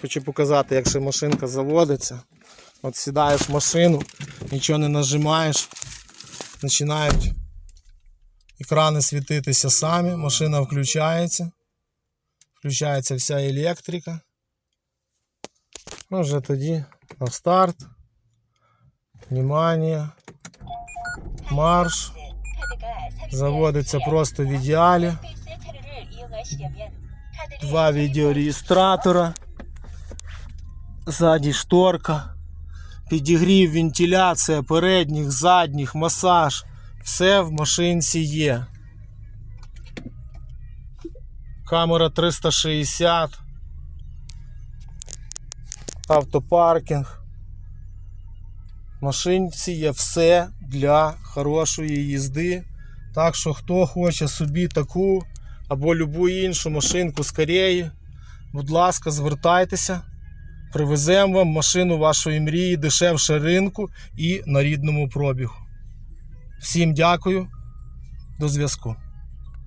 Хочу показати, як ще машинка заводиться. От сідаєш в машину, нічого не нажимаєш, починають екрани світитися самі, машина включається. Включається вся електрика. Ну, вже тоді на старт. Внимание. Марш. Заводиться просто в ідеалі. Два відеореєстратора. Ззаді шторка. Підігрів, вентиляція передніх, задніх, масаж. Все в машинці є. Камера 360. Автопаркінг. В машинці є все для хорошої їзди. Так що хто хоче собі таку або любу іншу машинку з будь ласка, звертайтеся. Привеземо вам машину вашої мрії дешевше ринку і на рідному пробігу. Всім дякую. До зв'язку.